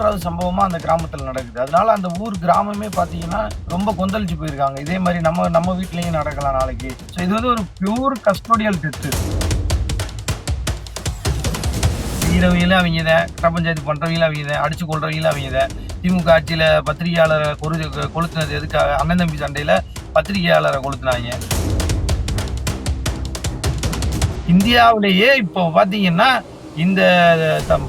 மூன்றாவது சம்பவமாக அந்த கிராமத்தில் நடக்குது. அதனால அந்த ஊர் கிராமமே பார்த்தீங்கன்னா ரொம்ப கொந்தளிச்சு போயிருக்காங்க. இதே மாதிரி நம்ம நம்ம வீட்லேயும் நடக்கலாம் நாளைக்கு. ஸோ இது வந்து ஒரு பியூர் கஸ்டோடியல் டெத்து செய்கிறவங்களும் அவங்க தான் பிரபஞ்சாயத்து பஞ்சாயத்து பண்ணுறவங்களும் அவங்க இதை அடிச்சு கொள்றவங்களும் அவங்க தான் திமுக ஆட்சியில் பத்திரிகையாளரை கொரு கொளுத்துனது எதுக்காக? அண்ணன் தம்பி சண்டையில் பத்திரிகையாளரை கொளுத்துனாங்க. இந்தியாவிலேயே இப்போ பார்த்தீங்கன்னா இந்த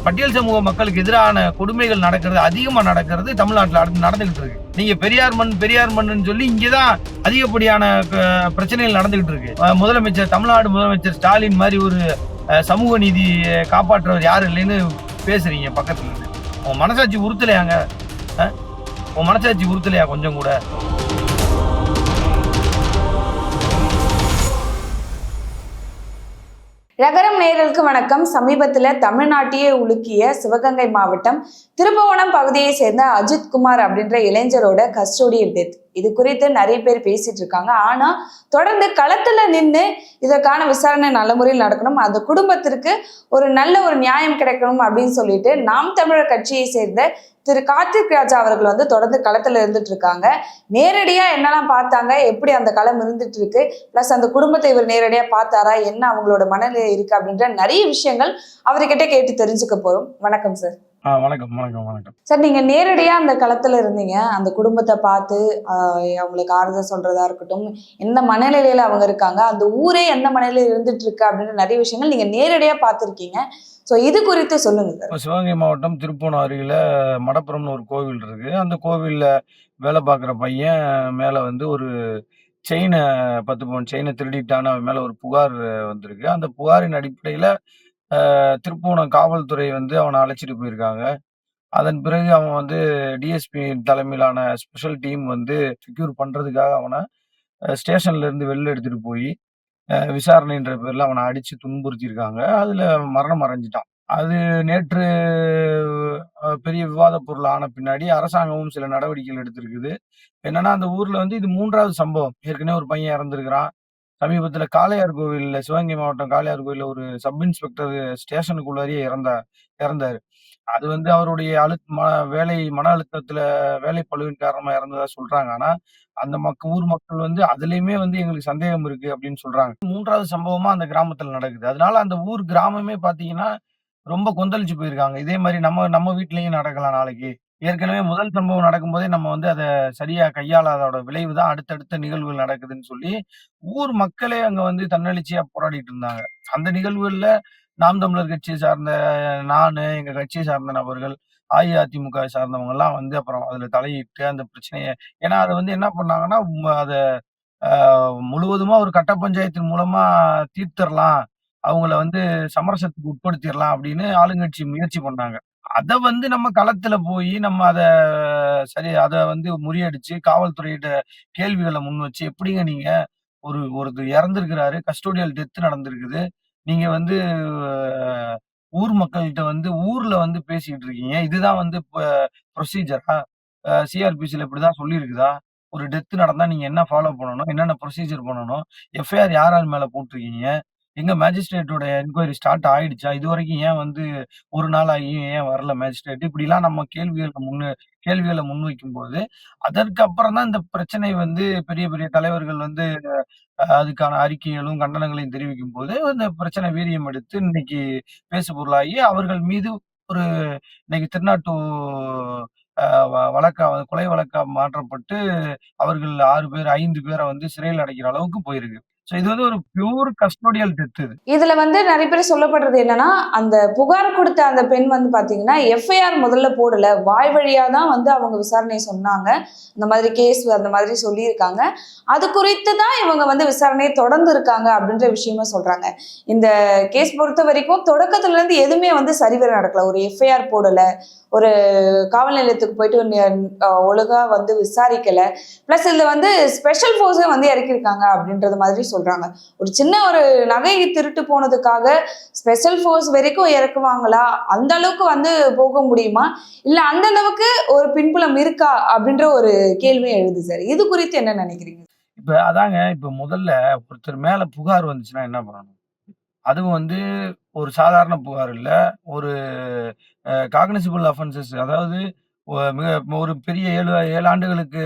பட்டியல் சமூக மக்களுக்கு எதிரான கொடுமைகள் நடக்கிறது அதிகமாக நடக்கிறது தமிழ்நாட்டில் அடுத்து நடந்துகிட்டு இருக்கு. நீங்க பெரியார் மண் பெரியார் மண்ணுன்னு சொல்லி இங்கே தான் அதிகப்படியான பிரச்சனைகள் நடந்துகிட்டு இருக்கு. முதலமைச்சர் தமிழ்நாடு முதலமைச்சர் ஸ்டாலின் மாதிரி ஒரு சமூக நீதி காப்பாற்றுறவர் யாரும் இல்லைன்னு பேசுறீங்க பக்கத்துல இருந்து. உன் மனசாட்சி உறுத்தலையாங்க? உன் மனசாட்சி உறுத்தலையா கொஞ்சம் கூட? ரகரம் நேரலுக்கு வணக்கம். சமீபத்துல தமிழ்நாட்டையே உலுக்கிய சிவகங்கை மாவட்டம் திருபுவனம் பகுதியை சேர்ந்த அஜித் குமார் அப்படின்ற இளைஞரோட கஸ்டோடியல் டெத் இது குறித்து நிறைய பேர் பேசிட்டு இருக்காங்க. ஆனா தொடர்ந்து களத்துல நின்று இதற்கான விசாரணை நல்ல முறையில் நடக்கணும். அந்த குடும்பத்திற்கு ஒரு நல்ல ஒரு நியாயம் கிடைக்கணும் அப்படின்னு சொல்லிட்டு நாம் தமிழர் கட்சியை சேர்ந்த திரு கார்த்திக் ராஜா அவர்கள் வந்து தொடர்ந்து களத்துல இருந்துட்டு இருக்காங்க. நேரடியா என்னெல்லாம் பார்த்தாங்க? எப்படி அந்த களம் இருந்துட்டு இருக்கு? பிளஸ் அந்த குடும்பத்தை இவர் நேரடியா பார்த்தாரா? என்ன அவங்களோட மனநிலை இருக்கு? அப்படின்ற நிறைய விஷயங்கள் அவர்கிட்ட கேட்டு தெரிஞ்சுக்க போறோம். வணக்கம் சார் வணக்கம் வணக்கம் வணக்கம். சார் நீங்க நேரடியா அந்த களத்துல இருந்தீங்க. அந்த குடும்பத்தை பார்த்து அவங்களுக்கு ஆறுதல் சொல்றதா இருக்கட்டும் எந்த மனநிலையில அவங்க இருக்காங்க அந்த ஊரே எந்த மனநிலையில இருந்துட்டு இருக்கு அப்படின்ற நிறைய விஷயங்கள் நீங்க நேரடியா பார்த்திருக்கீங்க. சோ இது குறித்து சொல்லுங்க சார். சிவகங்கை மாவட்டம் திருப்பூணம் அருகில் மடப்புரம்னு ஒரு கோவில் இருக்கு. அந்த கோவிலில் வேலை பார்க்குற பையன் மேலே வந்து ஒரு செயினை பத்து பவுன் செயினை திருடிட்டான்னு அவன் மேலே ஒரு புகார் வந்திருக்கு. அந்த புகாரின் அடிப்படையில் திருப்பூணம் காவல்துறை வந்து அவனை அழைச்சிட்டு போயிருக்காங்க. அதன் பிறகு அவன் வந்து டிஎஸ்பி தலைமையிலான ஸ்பெஷல் டீம் வந்து செக்யூர் பண்ணுறதுக்காக அவனை ஸ்டேஷன்ல இருந்து வெளில எடுத்துட்டு போய் விசாரணைன்ற பேரில் அவனை அடித்து துன்புறுத்தியிருக்காங்க. அதில் மரணம் அடைஞ்சிட்டான். அது நேற்று பெரிய விவாத பொருள் ஆன பின்னாடி அரசாங்கமும் சில நடவடிக்கைகள் எடுத்திருக்குது. என்னன்னா அந்த ஊர்ல வந்து இது மூன்றாவது சம்பவம். ஏற்கனவே ஒரு பையன் இறந்துருக்கிறான். சமீபத்தில் காளையார் கோவிலில் சிவகங்கை மாவட்டம் காளையார் கோவிலில் ஒரு சப் இன்ஸ்பெக்டர் ஸ்டேஷனுக்குள்ளாரியே இறந்தா இறந்தார். அது வந்து அவருடைய அழு ம வேலை மன அழுத்தத்தில் வேலை பழுவின் காரணமாக இறந்ததா சொல்றாங்க. ஆனால் அந்த மக்க ஊர் மக்கள் வந்து அதுலேயுமே வந்து எங்களுக்கு சந்தேகம் இருக்கு அப்படின்னு சொல்றாங்க. மூன்றாவது சம்பவமா அந்த கிராமத்தில் நடக்குது. அதனால அந்த ஊர் கிராமமே பார்த்தீங்கன்னா ரொம்ப கொந்தளிச்சு போயிருக்காங்க. இதே மாதிரி நம்ம நம்ம வீட்லயும் நடக்கலாம் நாளைக்கு. ஏற்கனவே முதல் சம்பவம் நடக்கும்போதே நம்ம வந்து அதை சரியா கையாளாதோட விளைவு தான் அடுத்தடுத்த நிகழ்வுகள் நடக்குதுன்னு சொல்லி ஊர் மக்களே அங்க வந்து தன்னெழுச்சியா போராடிட்டு இருந்தாங்க. அந்த நிகழ்வுகள்ல நாம் தமிழர் கட்சியை சார்ந்த நானு எங்க கட்சியை சார்ந்த நபர்கள் அஇஅதிமுக சார்ந்தவங்க எல்லாம் வந்து அப்புறம் அதுல தலையிட்டு அந்த பிரச்சனையை ஏன்னா அதை வந்து என்ன பண்ணாங்கன்னா அதை முழுவதுமா ஒரு கட்ட பஞ்சாயத்தின் மூலமா தீர்த்தரலாம் அவங்கள வந்து சமரசத்துக்கு உட்படுத்திடலாம் அப்படின்னு ஆளுங்கட்சி முயற்சி பண்ணாங்க. அதை வந்து நம்ம களத்துல போய் நம்ம அதை சரி அதை வந்து முறியடிச்சு காவல்துறையிட்ட கேள்விகளை முன் வச்சு எப்படிங்க நீங்க ஒரு ஒருத்தர் இறந்துருக்கிறாரு கஸ்டோடியல் டெத் நடந்திருக்குது. நீங்க வந்து அஹ், ஊர் மக்கள்கிட்ட வந்து ஊர்ல வந்து பேசிக்கிட்டு இருக்கீங்க. இதுதான் வந்து ப்ரொசீஜரா சிஆர்பிசியில் இப்படிதான் சொல்லியிருக்குதா? ஒரு டெத் நடந்தா நீங்க என்ன ஃபாலோ பண்ணணும்? என்னென்ன ப்ரொசீஜர் பண்ணணும்? எஃப்ஐஆர் யார் யார் மேல போட்டிருக்கீங்க? எங்க மேஜிஸ்ட்ரேட்டோட என்கொயரி ஸ்டார்ட் ஆயிடுச்சா? இது வரைக்கும் ஏன் வந்து ஒரு நாள் ஆகியும் ஏன் வரல மேஜிஸ்ட்ரேட் இப்படிலாம் நம்ம கேள்விகளுக்கு முன்னு கேள்விகளை முன்வைக்கும் போது அதற்கு அப்புறம் தான் இந்த பிரச்சனை வந்து பெரிய பெரிய தலைவர்கள் வந்து அதுக்கான அறிக்கைகளும் கண்டனங்களையும் தெரிவிக்கும் போது இந்த பிரச்சனை வீரியம் எடுத்து இன்னைக்கு பேசு பொருளாகி அவர்கள் மீது ஒரு இன்னைக்கு திருநாட்டு வழக்கா கொலை வழக்கா மாற்றப்பட்டு அவர்கள் ஆறு பேர் ஐந்து பேரை வந்து சிறையில் அடைக்கிற அளவுக்கு போயிருக்கு. ஸோ இது வந்து ஒரு பியூர் கஸ்டோடியல் டெத் இது. இதுல வந்து நிறைய பேர் சொல்லப்படுறது என்னன்னா அந்த புகார் கொடுத்த அந்த பெண் வந்து பாத்தீங்கன்னா எஃப்ஐஆர் முதல்ல போடல. வாய் வழியா தான் வந்து அவங்க விசாரணை சொன்னாங்க. இந்த மாதிரி கேஸ் அந்த மாதிரி சொல்லியிருக்காங்க. அது குறித்து தான் இவங்க வந்து விசாரணையை தொடர்ந்து இருக்காங்க அப்படின்ற விஷயமா சொல்றாங்க. இந்த கேஸ் பொறுத்த வரைக்கும் தொடக்கத்துல இருந்து எதுவுமே வந்து சரிவர நடக்கல. ஒரு எஃப்ஐஆர் போடல. ஒரு காவல் நிலையத்துக்கு போயிட்டு ஒழுங்கா வந்து விசாரிக்கல. ப்ளஸ் இதுல வந்து ஸ்பெஷல் ஃபோர்ஸே வந்து இறக்கியிருக்காங்க அப்படின்றது மாதிரி சொல்றாங்க. ஒரு சின்ன ஒரு நகை திருட்டு போனதுக்காக ஸ்பெஷல் ஃபோர்ஸ் வரைக்கும் இறக்குவாங்களா? அந்த அளவுக்கு வந்து போக முடியுமா? இல்ல அந்த அளவுக்கு ஒரு பின்புலம் இருக்கா? அப்படின்ற ஒரு கேள்வியை எழுது சார். இது குறித்து என்ன நினைக்கிறீங்க? இப்ப அதாங்க இப்ப முதல்ல ஒருத்தர் மேல புகார் வந்துச்சுன்னா என்ன பண்ணணும்? அதுவும் வந்து ஒரு சாதாரண புகார் இல்ல. ஒரு காக்னிசிபிள் அஃபென்சஸ் அதாவது மிக ஒரு பெரிய 7 7 ஆண்டுகளுக்கு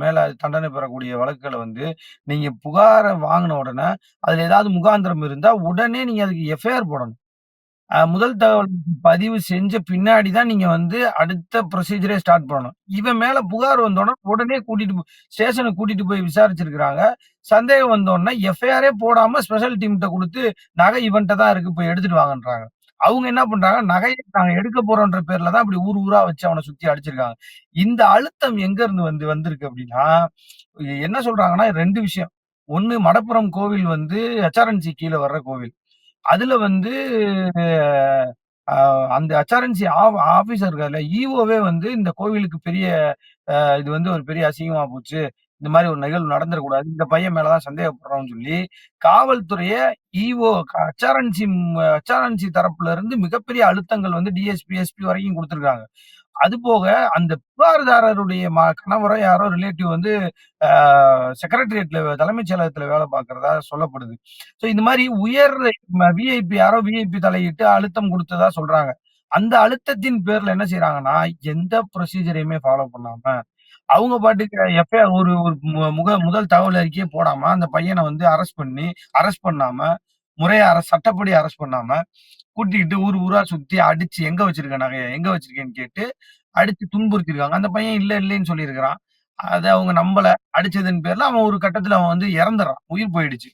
மேல தண்டனை பெறக்கூடிய வழக்குகளை வந்து, நீங்க புகாரை வாங்கின உடனே, அதுல ஏதாவது முகாந்திரம் இருந்தா, உடனே நீங்க அதுக்கு எஃப்ஐஆர் போடணும். முதல் தகவல் பதிவு செஞ்ச பின்னாடி தான் நீங்க வந்து அடுத்த ப்ரொசீஜரே ஸ்டார்ட் பண்ணணும். இவன் மேல புகார் வந்தோனே, உடனே கூட்டிட்டு போ ஸ்டேஷனுக்கு கூட்டிட்டு போய் விசாரிச்சிருக்கிறாங்க சந்தேகம் வந்தோடனே எஃப்ஐஆரே போடாம ஸ்பெஷல் டீம்கிட்ட கொடுத்து நகை இவன்ட்ட தான் இருக்கு போய் எடுத்துட்டு வாங்கன்றாங்க. அவங்க என்ன பண்றாங்க, நகையை நாங்க எடுக்க போறோம்ன்ற பேர்ல தான் அப்படி ஊர் ஊரா வச்சு அவனை சுத்தி அடிச்சிருக்காங்க. இந்த அழுத்தம் எங்க இருந்து வந்து வந்திருக்கு அப்படின்னா, என்ன சொல்றாங்கன்னா ரெண்டு விஷயம். ஒன்னு மடப்புரம் கோவில் வந்து ஹெச்ஆர்என்சி கீழே வர்ற கோவில். அதுல வந்து அந்த ஹெச்ஆர்என்சி ஆ ஆபீசர் இருக்கார்ல, ஈஓவே வந்து இந்த கோவிலுக்கு பெரிய இது வந்து ஒரு பெரிய அசிங்கமா போச்சு. இந்த மாதிரி ஒரு நிகழ்வு நடந்துடக்கூடாது இந்த பையன் மேலதான் சந்தேகப்படுறோம்னு சொல்லி, காவல்துறைய ஈஓ அச்சாரன்சி அச்சாரன்சி தரப்புல இருந்து மிகப்பெரிய அழுத்தங்கள் வந்து டிஎஸ்பி, எஸ்பி வரைக்கும் குடுத்துருக்காங்க. அதுபோக அந்த புகார்தாரருடைய கணவரோ யாரோ ரிலேட்டிவ் வந்து செக்ரட்டரியேட்ல தலைமைச் செயலகத்துல வேலை பார்க்கறதா சொல்லப்படுது. ஸோ இந்த மாதிரி உயர் விஐபி யாரோ விஐபி தலையிட்டு அழுத்தம் கொடுத்ததா சொல்றாங்க. அந்த அழுத்தத்தின் பேர்ல என்ன செய்யறாங்கன்னா எந்த ப்ரொசீஜரையுமே ஃபாலோ பண்ணாம, அவங்க பாட்டுக்கு எஃப்ஐஆர் ஒரு ஒரு மு முக முதல் தகவல் அறிக்கையே போடாம, அந்த பையனை வந்து அரெஸ்ட் பண்ணி, அரெஸ்ட் பண்ணாம, முறையா அரசு சட்டப்படி அரெஸ்ட் பண்ணாம, கூட்டிக்கிட்டு ஊர் ஊரா சுத்தி அடிச்சு, எங்க வச்சிருக்க நகைய? எங்க வச்சிருக்கேன்னு கேட்டு, அடிச்சு துன்புறுத்திருக்காங்க அந்த பையன் இல்ல இல்லைன்னு சொல்லியிருக்கிறான். அதை அவங்க நம்பல. அடிச்சதன் பேர்ல அவன் ஒரு கட்டத்துல அவன் வந்து இறந்துடுறான் உயிர் போயிடுச்சு.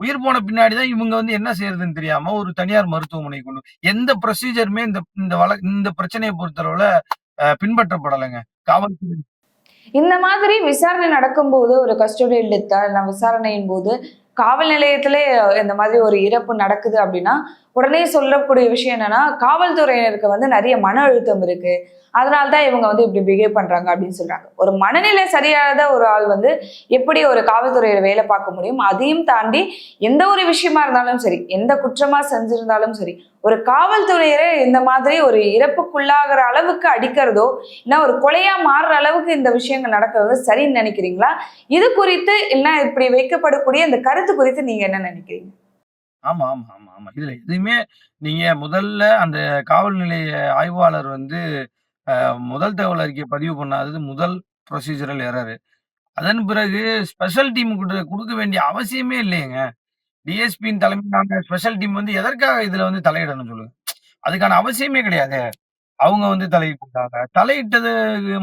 உயிர் போன பின்னாடி தான் இவங்க வந்து என்ன செய்யறதுன்னு தெரியாம ஒரு தனியார் மருத்துவமனை கொண்டு எந்த ப்ரொசீஜருமே இந்த இந்த வழ இந்த பிரச்சனையை பொறுத்தளவுல அ பின்பற்றப்படலைங்க. காவல்துறை இந்த மாதிரி விசாரணை நடக்கும்போது, ஒரு கஸ்டடி டெத்தா விசாரணையின் போது, காவல் நிலையத்திலே இந்த மாதிரி ஒரு இறப்பு நடக்குது அப்படின்னா, உடனே சொல்லக்கூடிய விஷயம் என்னன்னா, காவல்துறையினருக்கு வந்து நிறைய மன அழுத்தம் இருக்கு. அதனால தான் இவங்க வந்து இப்படி பிஹேவ் பண்றாங்க அப்படின்னு சொல்றாங்க. ஒரு மனநிலை சரியாத ஒரு ஆள் வந்து எப்படி ஒரு காவல்துறையில வேலை பார்க்க முடியும்? அதையும் தாண்டி எந்த ஒரு விஷயமா இருந்தாலும் சரி, எந்த குற்றமா செஞ்சிருந்தாலும் சரி, ஒரு காவல்துறையரை இந்த மாதிரி ஒரு இறப்புக்குள்ளாகிற அளவுக்கு அடிக்கிறதோ, இல்லை ஒரு கொலையா மாறுற அளவுக்கு இந்த விஷயங்கள் நடக்கிறது சரின்னு நினைக்கிறீங்களா? இது குறித்து இல்ல இப்படி வைக்கப்படக்கூடிய இந்த கருத்து குறித்து நீங்க என்ன நினைக்கிறீங்க? ஆமா, ஆமா, ஆமா, ஆமா. இதுல எதுவுமே நீங்க முதல்ல அந்த காவல் நிலைய ஆய்வாளர் வந்து அ முதல் தகவல் அறிக்கை பதிவு பண்ணாதது முதல் ப்ரொசீஜரல் எரரு. அதன் பிறகு ஸ்பெஷல் டீம் கொடுக்க குடுக்க வேண்டிய அவசியமே இல்லையேங்க. டிஎஸ்பியின் தலைமையிலான ஸ்பெஷல் டீம் வந்து எதற்காக இதுல வந்து தலையிடணும் சொல்லுங்க? அதுக்கான அவசியமே கிடையாதே. அவங்க வந்து தலையிட்டுட்டாங்க. தலையிட்டது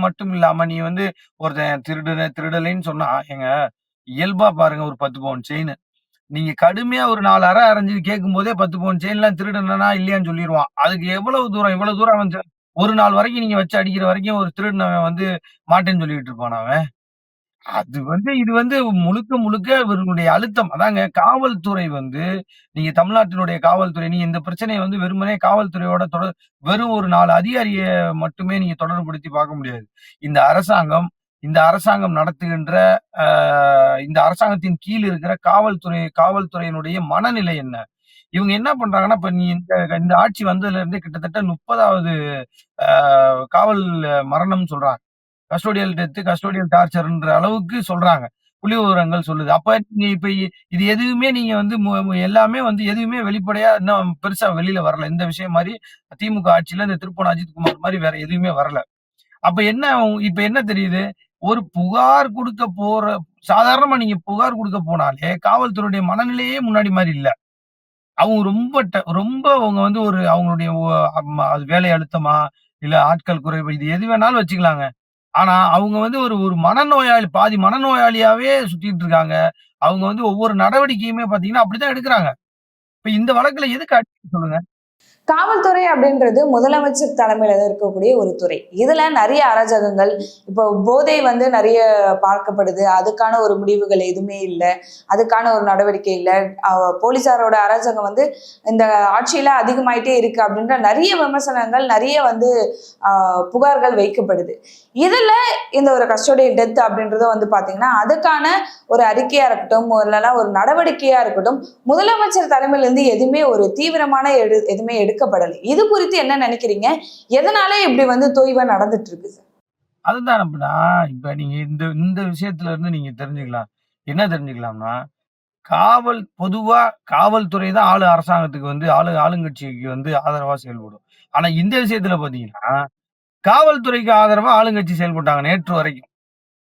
மட்டும் இல்லாம, நீ வந்து ஒருத்தன் திருடுன திருடலைன்னு சொன்னா, ஏங்க இயல்பா பாருங்க ஒரு 10 பவுன் செயினு. நீங்க கடுமையா ஒரு 4 அறை அறைஞ்சு கேட்கும்போதே 10 பவுன் செயின்லாம் திருடுனனா இல்லையான்னு சொல்லிடுவான் அதுக்கு எவ்வளவு தூரம் இவ்வளவு தூரம் அவன் ஒரு நாள் வரைக்கும் நீங்க வச்சு அடிக்கிற வரைக்கும் ஒரு திருடினவன் வந்து மாட்டேன்னு சொல்லிட்டு இருப்பான் அவன்? அது வந்து இது வந்து முழுக்க முழுக்க இவர்களுடைய அழுத்தம். அதாங்க காவல்துறை வந்து நீங்க தமிழ்நாட்டினுடைய காவல்துறை நீங்க இந்த பிரச்சனையை வந்து வெறுமனே காவல்துறையோட தொடர் வெறும் ஒரு நாலு அதிகாரியை மட்டுமே நீங்க தொடர்புபடுத்தி பார்க்க முடியாது. இந்த அரசாங்கம் இந்த அரசாங்கம் நடத்துகின்ற இந்த அரசாங்கத்தின் கீழ் இருக்கிற காவல்துறை காவல்துறையினுடைய மனநிலை என்ன? இவங்க என்ன பண்றாங்கன்னா, இப்ப நீ இந்த இந்த ஆட்சி வந்ததுல இருந்து கிட்டத்தட்ட முப்பதாவது காவல் மரணம்னு சொல்றாங்க. கஸ்டோடியல் டெத்து கஸ்டோடியல் டார்ச்சர்ன்ற அளவுக்கு சொல்றாங்க. புள்ளிவிவரங்கள் சொல்லுது. அப்ப நீங்க இப்ப இது எதுவுமே நீங்க வந்து மு எல்லாமே வந்து எதுவுமே வெளிப்படையா இன்னும் பெருசா வெளியில வரல. இந்த விஷயம் மாதிரி திமுக ஆட்சியில இந்த திருப்பூர் அஜித்குமார் மாதிரி வேற எதுவுமே வரல. அப்ப என்ன இப்ப என்ன தெரியுது? ஒரு புகார் கொடுக்க போற சாதாரணமா நீங்க புகார் கொடுக்க போனாலே காவல்துறையுடைய மனநிலையே முன்னாடி மாதிரி இல்ல. அவங்க ரொம்ப ரொம்ப அவங்க வந்து ஒரு அவங்களுடைய அது வேலை அழுத்தமா, இல்ல ஆட்கள் குறைவு இது எது வேணாலும் வச்சுக்கலாங்க. ஆனா, அவங்க வந்து ஒரு ஒரு மனநோயாளி பாதி மனநோயாளியாவே சுத்திட்டு இருக்காங்க. அவங்க வந்து ஒவ்வொரு நடவடிக்கையுமே பார்த்தீங்கன்னா, அப்படிதான் எடுக்கிறாங்க இப்ப இந்த வழக்குல எதுக்கு சொல்லுங்க? காவல்துறை அப்படின்றது முதலமைச்சர் தலைமையில இருக்கக்கூடிய ஒரு துறை. இதுல நிறைய அராஜகங்கள், இப்போ போதை வந்து நிறைய பார்க்கப்படுது. அதுக்கான ஒரு முடிவுகள் எதுவுமே இல்லை அதுக்கான ஒரு நடவடிக்கை இல்லை போலீஸாரோட அராஜகம் வந்து இந்த ஆட்சியில அதிகமாயிட்டே இருக்கு அப்படின்ற நிறைய விமர்சனங்கள், நிறைய வந்து புகார்கள் வைக்கப்படுது. இதுல இந்த ஒரு கஸ்டோடியல் டெத் அப்படின்றது வந்து பாத்தீங்கன்னா, அதுக்கான ஒரு அறிக்கையா இருக்கட்டும், இல்லன்னா ஒரு நடவடிக்கையா இருக்கட்டும், முதலமைச்சர் தலைமையிலேருந்து எதுவுமே ஒரு தீவிரமான எடு எதுவுமே எடுக்கப்படலை இது குறித்து என்ன நினைக்கிறீங்க? எதனால இப்படி வந்து தொய்வா நடந்துட்டு இருக்கு சார்? அதுதான் அப்படின்னா இப்போ இப்ப நீங்க இந்த இந்த விஷயத்துல இருந்து நீங்க தெரிஞ்சுக்கலாம். என்ன தெரிஞ்சுக்கலாம்னா, காவல் பொதுவா காவல்துறை தான் ஆளு அரசாங்கத்துக்கு வந்து ஆளு ஆளுங்கட்சிக்கு வந்து ஆதரவா செயல்படும். ஆனா இந்த விஷயத்துல பார்த்தீங்கன்னா, காவல்துறைக்கு ஆதரவா ஆளுங்கட்சி செயல்பட்டாங்க நேற்று வரைக்கும்.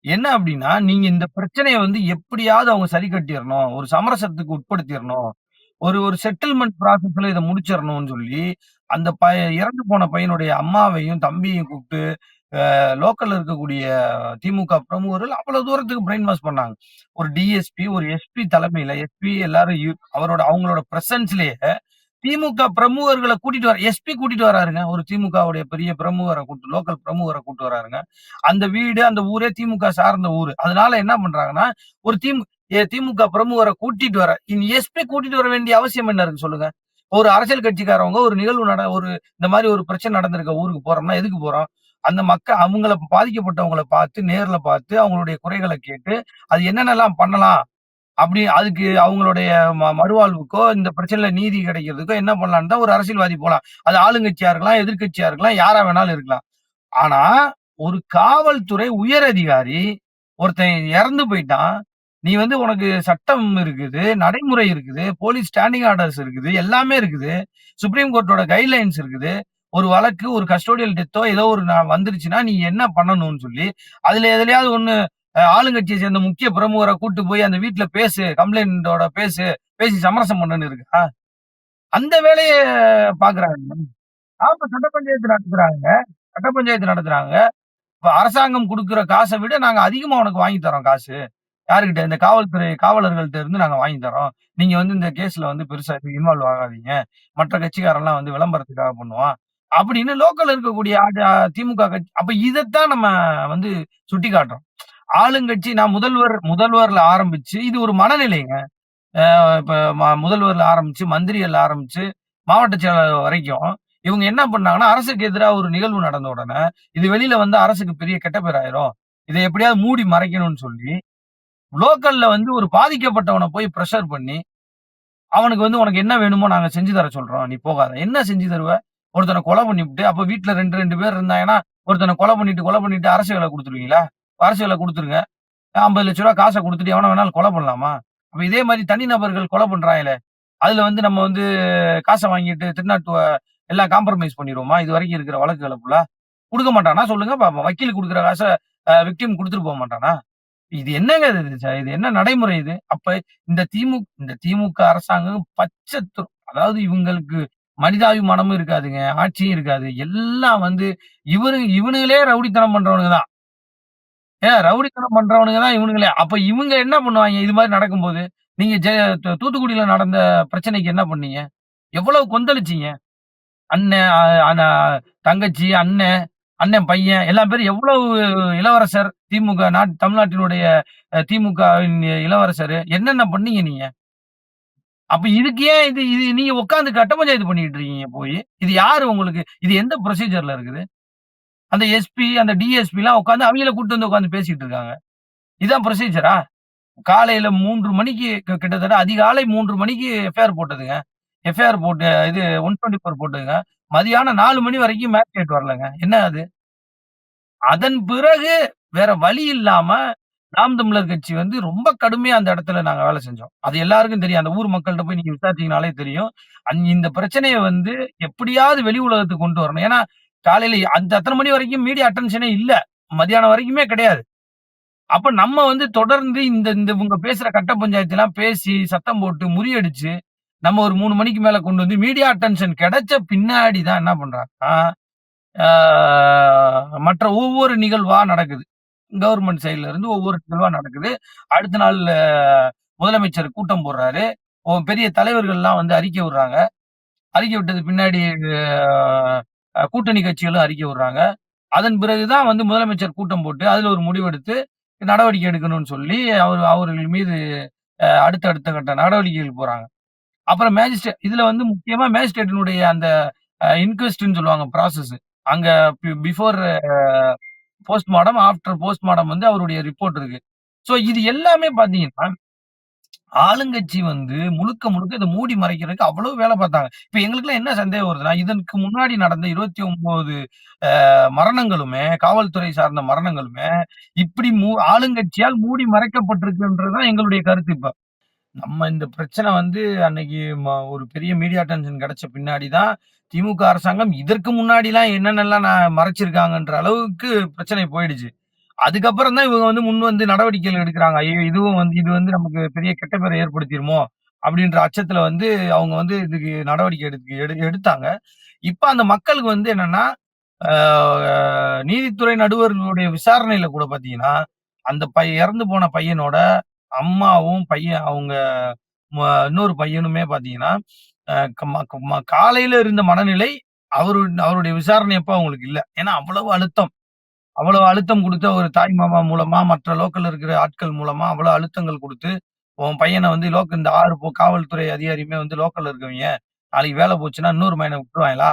என்ன அப்படின்னா நீங்க இந்த பிரச்சனையை வந்து எப்படியாவது அவங்க சரி கட்டிடணும் ஒரு சமரசத்துக்கு உட்படுத்திடணும் ஒரு ஒரு செட்டில்மெண்ட் ப்ராசஸ்ல இதை முடிச்சிரணும்னு சொல்லி, அந்த பய இறந்து போன பையனுடைய அம்மாவையும், தம்பியையும் கூப்பிட்டு லோக்கல்ல இருக்கக்கூடிய திமுக பிரமுகர்கள் அவ்வளவு தூரத்துக்கு பிரெயின் வாஷ் பண்ணாங்க. ஒரு டிஎஸ்பி, ஒரு எஸ்பி தலைமையில எஸ்பி எல்லாரும் அவரோட அவங்களோட பிரசன்ஸ்லயே திமுக பிரமுகர்களை கூட்டிட்டு வர எஸ்பி கூட்டிட்டு வராருங்க. ஒரு திமுகவுடைய பெரிய பிரமுகரை கூட்டு லோக்கல் பிரமுகரை கூட்டு வராருங்க. அந்த வீடு, அந்த ஊரே திமுக சார்ந்த ஊரு. அதனால என்ன பண்றாங்கன்னா, ஒரு திமுக திமுக பிரமுகரை கூட்டிட்டு வர இனி எஸ்பி கூட்டிட்டு வர வேண்டிய அவசியம் என்ன இருக்கு சொல்லுங்க? ஒரு அரசியல் கட்சிக்காரவங்க ஒரு நிகழ்வு நட ஒரு இந்த மாதிரி ஒரு பிரச்சனை நடந்திருக்க ஊருக்கு போறோம்னா, எதுக்கு போறோம்? அந்த மக்கள் அவங்கள பாதிக்கப்பட்டவங்கள பார்த்து, நேர்ல பார்த்து, அவங்களுடைய குறைகளை கேட்டு, அது என்னென்னலாம் பண்ணலாம்? அப்படி அதுக்கு அவங்களுடைய ம மறுவாழ்வுக்கோ, இந்த பிரச்சனையில நீதி கிடைக்கிறதுக்கோ என்ன பண்ணலான்னு தான் ஒரு அரசியல்வாதி போலாம். அது ஆளுங்கட்சியா இருக்கலாம், எதிர்கட்சியா இருக்கலாம், யாரா வேணாலும் இருக்கலாம். ஆனா, ஒரு காவல்துறை உயர் அதிகாரி ஒருத்தன் இறந்து போயிட்டான். நீ வந்து உனக்கு சட்டம் இருக்குது, நடைமுறை இருக்குது, போலீஸ் ஸ்டாண்டிங் ஆர்டர்ஸ் இருக்குது, எல்லாமே இருக்குது. சுப்ரீம் கோர்ட்டோட கைட்லைன்ஸ் இருக்குது. ஒரு வழக்கு, ஒரு கஸ்டோடியல் டெத்தோ ஏதோ ஒரு வந்துருச்சுன்னா, நீ என்ன பண்ணணும்னு சொல்லி, அதுல எதுலயாவது ஒன்று ஆளுங்கட்சியை சேர்ந்த முக்கிய பிரமுகரை கூட்டு போய் அந்த வீட்டுல பேசு, கம்ப்ளைண்டோட பேசு, பேசி சமரசம் பண்ணுன்னு இருக்கா? அந்த வேலைய பாக்குறாங்க ஆமா சட்ட பஞ்சாயத்து நடத்துறாங்க. சட்ட பஞ்சாயத்து நடத்துறாங்க. இப்ப அரசாங்கம் கொடுக்குற காசை விட நாங்க அதிகமா உனக்கு வாங்கி தர்றோம் காசு. யாருகிட்ட? இந்த காவல்துறை காவலர்கள்ட்ட இருந்து நாங்க வாங்கி தரோம் நீங்க வந்து இந்த கேஸ்ல வந்து பெருசா இன்வால்வ் ஆகாதீங்க. மற்ற கட்சிக்காரெல்லாம் வந்து விளம்பரத்துக்காக பண்ணுவான். அப்படின்னு லோக்கல்ல இருக்கக்கூடிய ஆ திமுக கட்சி அப்ப இதைத்தான் நம்ம வந்து சுட்டிக்காட்டுறோம். ஆளுங்கட்சி நான் முதல்வர் முதல்வர்ல ஆரம்பிச்சு இது ஒரு மனநிலைங்க. இப்போ இப்ப முதல்வர்ல ஆரம்பிச்சு, மந்திரிகள் ஆரம்பிச்சு, மாவட்ட செயலாளர் வரைக்கும் இவங்க என்ன பண்ணாங்கன்னா, அரசுக்கு எதிராக ஒரு நிகழ்வு நடந்த உடனே, இது வெளியில வந்து அரசுக்கு பெரிய கெட்ட பேர் ஆயிரும். இதை எப்படியாவது மூடி மறைக்கணும்னு சொல்லி, லோக்கல்ல வந்து ஒரு பாதிக்கப்பட்டவனை போய் ப்ரெஷர் பண்ணி, அவனுக்கு வந்து உனக்கு என்ன வேணுமோ நாங்க செஞ்சு தர சொல்றோம். நீ போகாத. என்ன செஞ்சு தருவ? ஒருத்தனை கொலை பண்ணிவிட்டு அப்ப வீட்ல 2, 2 பேர் இருந்தாங்கன்னா, ஒருத்தனை கொலை பண்ணிட்டு, கொலை பண்ணிட்டு அரசு வேலை கொடுத்துருவீங்களா வரசுகளை கொடுத்துருங்க ஐம்பது லட்ச ரூபா காசை கொடுத்துட்டு எவனை வேணாலும் கொலை பண்ணலாமா? அப்போ இதே மாதிரி தனி நபர்கள் கொலை பண்ணுறாங்களே அதுல வந்து நம்ம வந்து காசை வாங்கிட்டு திருநாட்டுவ எல்லாம் காம்ப்ரமைஸ் பண்ணிடுவோம்மா இது வரைக்கும் இருக்கிற வழக்குகளை ஃபுல்லாக கொடுக்க மாட்டானா? சொல்லுங்க பாப்போம். வக்கீல் கொடுக்குற காசை விக்டிம் கொடுத்துட்டு போக மாட்டானா? இது என்னங்க இது? இது என்ன நடைமுறை இது? அப்ப இந்த திமுக இந்த திமுக அரசாங்கம் பச்சை அதாவது இவங்களுக்கு மனிதாபிமானமும் இருக்காதுங்க. ஆட்சியும் இருக்காது. எல்லாம் வந்து இவரு இவனுங்களே ரவுடித்தனம் பண்றவனுங்க தான். ஏன் ரவுடித்தனம் பண்றவனுங்க தான் இவனுங்களே. அப்ப இவங்க என்ன பண்ணுவாங்க இது மாதிரி நடக்கும்போது? நீங்க ஜெ து தூத்துக்குடியில நடந்த பிரச்சனைக்கு என்ன பண்ணீங்க? எவ்வளவு கொந்தளிச்சீங்க? அண்ணன், அ தங்கச்சி, அண்ணன், அண்ணன் பையன் எல்லா பேரும் எவ்வளவு இளவரசர், திமுக நாட் தமிழ்நாட்டினுடைய அ திமுகவின் இளவரசரு. என்னென்ன பண்ணீங்க நீங்க? அப்ப இதுக்கு ஏன் இது இது நீங்க உட்கார்ந்து கட்ட பஞ்சாயத்து பண்ணிட்டு இருக்கீங்க போயி. இது யாரு உங்களுக்கு இது எந்த ப்ரொசீஜர்ல இருக்குது? அந்த எஸ்பி, அந்த டிஎஸ்பிலாம் உட்காந்து அவங்கள கூட்டு வந்து உட்காந்து பேசிட்டு இருக்காங்க. இதான் ப்ரொசீஜரா? காலையில மூன்று மணிக்கு க கிட்டத்தட்ட அதிகாலை மூன்று மணிக்கு எஃப்ஐஆர் போட்டதுங்க. எஃப்ஐஆர் போட்டு இது 124 போட்டதுங்க. மதியானம் நாலு மணி வரைக்கும் மேஜிஸ்ட்ரேட் வரலங்க. என்ன அது? அதன் பிறகு வேற வழி இல்லாம நாம் தமிழர் கட்சி வந்து ரொம்ப கடுமையா அந்த இடத்துல நாங்க வேலை செஞ்சோம். அது எல்லாருக்கும் தெரியும். அந்த ஊர் மக்கள்கிட்ட போய் நீங்க விசாரிச்சீங்கனாலே தெரியும். அந் இந்த பிரச்சனைய வந்து எப்படியாவது வெளி உலகத்துக்கு கொண்டு வரணும். ஏன்னா, காலையில அந்த அத்தனை மணி வரைக்கும் மீடியா அட்டென்ஷனே இல்ல. மதியானம் வரைக்குமே கிடையாது. அப்ப நம்ம வந்து தொடர்ந்து இந்த இந்த இவங்க பேசுற கட்ட பஞ்சாயத்துலாம் பேசி, சத்தம் போட்டு, முறியடிச்சு, நம்ம ஒரு மூணு மணிக்கு மேல கொண்டு வந்து மீடியா அட்டென்ஷன் கிடைச்ச பின்னாடி தான் என்ன பண்றாங்கன்னா, மற்ற ஒவ்வொரு நிகழ்வா நடக்குது. கவர்மெண்ட் சைட்ல இருந்து ஒவ்வொரு நிகழ்வா நடக்குது. அடுத்த நாள் முதலமைச்சர் கூட்டம் போடுறாரு. பெரிய தலைவர்கள்லாம் வந்து அறிக்கை விடுறாங்க. அறிக்கை விட்டது பின்னாடி கூட்டணி கட்சிகளும் அறிக்கை விடுறாங்க. அதன் பிறகு தான் வந்து முதலமைச்சர் கூட்டம் போட்டு, அதில் ஒரு முடிவெடுத்து நடவடிக்கை எடுக்கணும்னு சொல்லி, அவர் அவர்கள் மீது அடுத்த அடுத்த கட்ட நடவடிக்கைகள் போறாங்க. அப்புறம் மேஜிஸ்ட்ரேட் இதுல வந்து முக்கியமா மேஜிஸ்ட்ரேட்டினுடைய அந்த அ சொல்லுவாங்க ப்ராசஸ். அங்க பிஃபோர் போஸ்ட்மார்டம், ஆஃப்டர் போஸ்ட்மார்டம் வந்து அவருடைய ரிப்போர்ட் இருக்கு. ஸோ இது எல்லாமே பார்த்தீங்கன்னா, ஆளுங்கட்சி வந்து முழுக்க முழுக்க இதை மூடி மறைக்கிறதுக்கு அவ்வளவு வேலை பார்த்தாங்க. இப்ப எங்களுக்குலாம் என்ன சந்தேகம் வருதுன்னா, இதற்கு முன்னாடி நடந்த இருபத்தி ஒன்பது மரணங்களுமே, காவல்துறை சார்ந்த மரணங்களுமே, இப்படி மூ ஆளுங்கட்சியால் மூடி மறைக்கப்பட்டிருக்குன்றது தான் எங்களுடைய கருத்து இப்ப. நம்ம இந்த பிரச்சனை வந்து அன்னைக்கு ம ஒரு பெரிய மீடியா டென்ஷன் கிடைச்ச பின்னாடி தான், திமுக அரசாங்கம் இதற்கு முன்னாடிலாம் என்னென்னலாம் நான் மறைச்சிருக்காங்கன்ற அளவுக்கு பிரச்சனை போயிடுச்சு. அதுக்கப்புறம் தான் இவங்க வந்து முன் வந்து நடவடிக்கைகள் எடுக்கிறாங்க ஐயோ! இதுவும் வந்து இது வந்து நமக்கு பெரிய கெட்ட பேரை ஏற்படுத்திடுமோ அப்படின்ற அச்சத்துல வந்து அவங்க வந்து இதுக்கு நடவடிக்கை எடுத்து எடு எடுத்தாங்க. இப்ப அந்த மக்களுக்கு வந்து என்னன்னா, நீதித்துறை நடுவர்களுடைய விசாரணையில கூட பார்த்தீங்கன்னா, அந்த பை இறந்து போன பையனோட அம்மாவும், பையன் அவங்க இன்னொரு பையனுமே பார்த்தீங்கன்னா, காலையில இருந்த மனநிலை அவரு அவருடைய விசாரணை எப்ப அவங்களுக்கு இல்ல. ஏன்னா அவ்வளவு அழுத்தம். அவ்வளவு அழுத்தம் கொடுத்த ஒரு தாய் மாமா மூலமா, மற்ற லோக்கல் இருக்கிற ஆட்கள் மூலமா அவ்வளோ அழுத்தங்கள் கொடுத்து உன் பையனை வந்து லோக் இந்த ஆறு போ காவல்துறை அதிகாரியுமே வந்து லோக்கல்ல இருக்கவங்க நாளைக்கு வேலை போச்சுன்னா இன்னொரு மகன விட்டுருவாங்களா?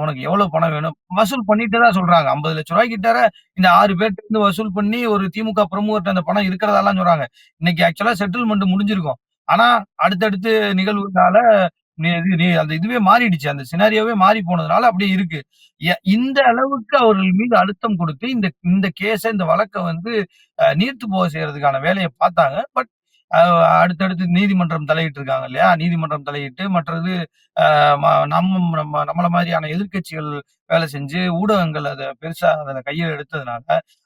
உனக்கு எவ்வளோ பணம் வேணும்? வசூல் பண்ணிட்டு தான் சொல்றாங்க. ஐம்பது லட்ச ரூபாய் கிட்டார இந்த ஆறு பேர்ட்ட இருந்து வசூல் பண்ணி ஒரு திமுக பிரமுகர்கிட்ட அந்த பணம் இருக்கிறதாலாம் சொல்றாங்க. இன்னைக்கு ஆக்சுவலா செட்டில்மெண்ட் முடிஞ்சிருக்கும். ஆனா, அடுத்தடுத்து நிகழ்வுனால நீ அந்த இதுவே மாறிடுச்சு. அந்த சினாரியோவே மாறி போனதுனால அப்படியே இருக்கு. எ இந்த அளவுக்கு அவர்கள் மீது அழுத்தம் கொடுத்து இந்த இந்த கேஸை இந்த வழக்க வந்து நீர்த்து போக செய்யறதுக்கான வேலையை பார்த்தாங்க. பட் அடுத்தடுத்து நீதிமன்றம் தலையிட்டு இருக்காங்க இல்லையா? நீதிமன்றம் தலையிட்டு மற்றது நம்ம நம்ம நம்மள மாதிரியான எதிர்க்கட்சிகள் வேலை செஞ்சு, ஊடகங்கள் அதை பெருசா அதை கையில் எடுத்ததுனால,